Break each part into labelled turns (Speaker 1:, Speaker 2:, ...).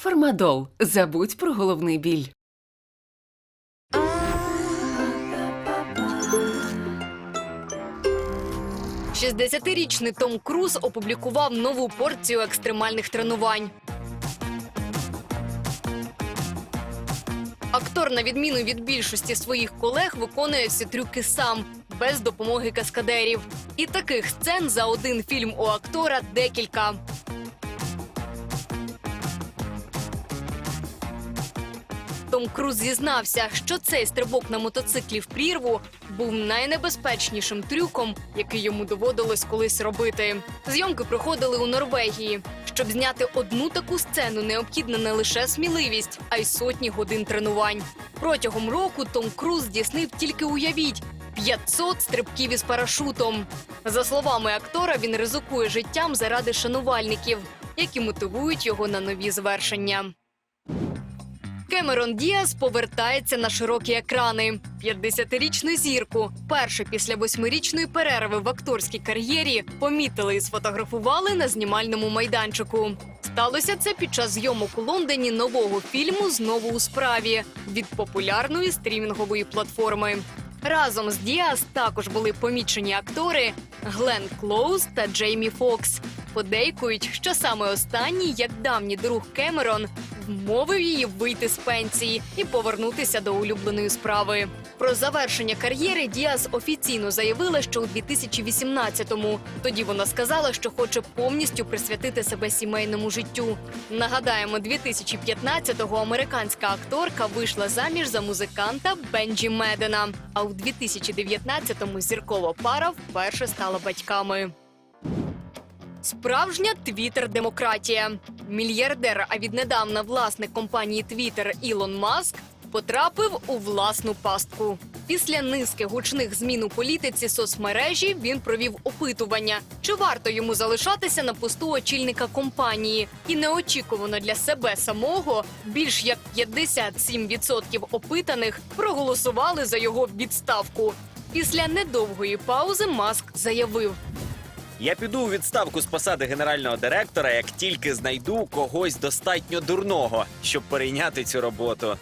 Speaker 1: Фармадол. Забудь про головний біль.
Speaker 2: – 60-річний Том Круз опублікував нову порцію екстремальних тренувань. Актор, на відміну від більшості своїх колег, виконує всі трюки сам, без допомоги каскадерів. І таких сцен за один фільм у актора декілька. Том Круз зізнався, що цей стрибок на мотоциклі в прірву був найнебезпечнішим трюком, який йому доводилось колись робити. Зйомки проходили у Норвегії. Щоб зняти одну таку сцену, необхідна не лише сміливість, а й сотні годин тренувань. Протягом року Том Круз здійснив тільки уявіть 500 стрибків із парашутом. За словами актора, він ризикує життям заради шанувальників, які мотивують його на нові звершення. Кемерон Діас повертається на широкі екрани. 50-річну зірку, перше після восьмирічної перерви в акторській кар'єрі, помітили і сфотографували на знімальному майданчику. Сталося це під час зйомок у Лондоні нового фільму Знову у справі від популярної стрімінгової платформи. Разом з Діас також були помічені актори Глен Клоуз та Джеймі Фокс. Подейкують, що саме останній, як давній друг Кемерон, вмовив її вийти з пенсії і повернутися до улюбленої справи. Про завершення кар'єри Діас офіційно заявила, що у 2018-му. Тоді вона сказала, що хоче повністю присвятити себе сімейному життю. Нагадаємо, 2015-го американська акторка вийшла заміж за музиканта Бенджі Медена. А у 2019-му зіркова пара вперше стала батьками. Справжня твіттер-демократія. Мільярдер, а віднедавна власник компанії Twitter Ілон Маск потрапив у власну пастку. Після низки гучних змін у політиці соцмережі він провів опитування, чи варто йому залишатися на посту очільника компанії, і неочікувано для себе самого більш як 57% опитаних проголосували за його відставку. Після недовгої паузи Маск заявив.
Speaker 3: Я піду у відставку з посади генерального директора, як тільки знайду когось достатньо дурного, щоб перейняти цю роботу.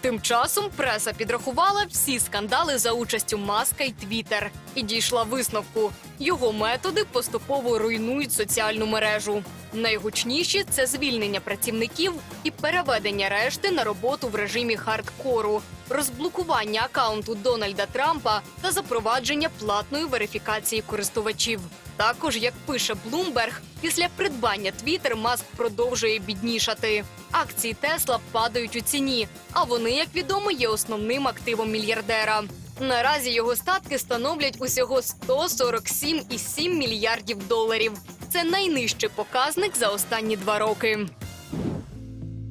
Speaker 2: Тим часом преса підрахувала всі скандали за участю Маска й Твіттер і дійшла висновку. Його методи поступово руйнують соціальну мережу. Найгучніші це звільнення працівників і переведення решти на роботу в режимі хардкору, розблокування акаунту Дональда Трампа та запровадження платної верифікації користувачів. Також, як пише Bloomberg, після придбання Twitter Маск продовжує біднішати. Акції Тесла падають у ціні, а вони, як відомо, є основним активом мільярдера. Наразі його статки становлять усього 147,7 мільярдів доларів. Це найнижчий показник за останні два роки.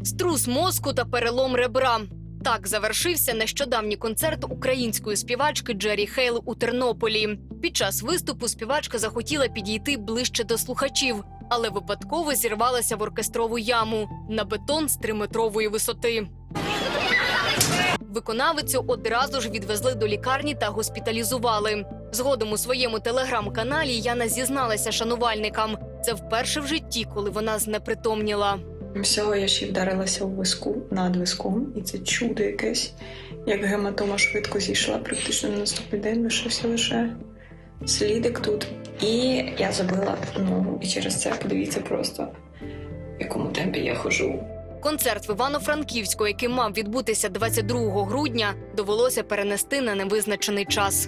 Speaker 2: Струс мозку та перелом ребра. Так завершився нещодавній концерт української співачки Джері Хейл у Тернополі. Під час виступу співачка захотіла підійти ближче до слухачів, але випадково зірвалася в оркестрову яму на бетон з триметрової висоти. Виконавицю одразу ж відвезли до лікарні та госпіталізували. Згодом у своєму телеграм-каналі Яна зізналася шанувальникам. Це вперше в житті, коли вона знепритомніла.
Speaker 4: Всього я ще вдарилася у виску над виском, і це чудо якесь. Як гематома швидко зійшла, практично на наступний день лишився лише слідик тут. І я забила ногу. І через це подивіться просто, в якому темпі я хожу.
Speaker 2: Концерт в Івано-Франківську, який мав відбутися 22 грудня, довелося перенести на невизначений час.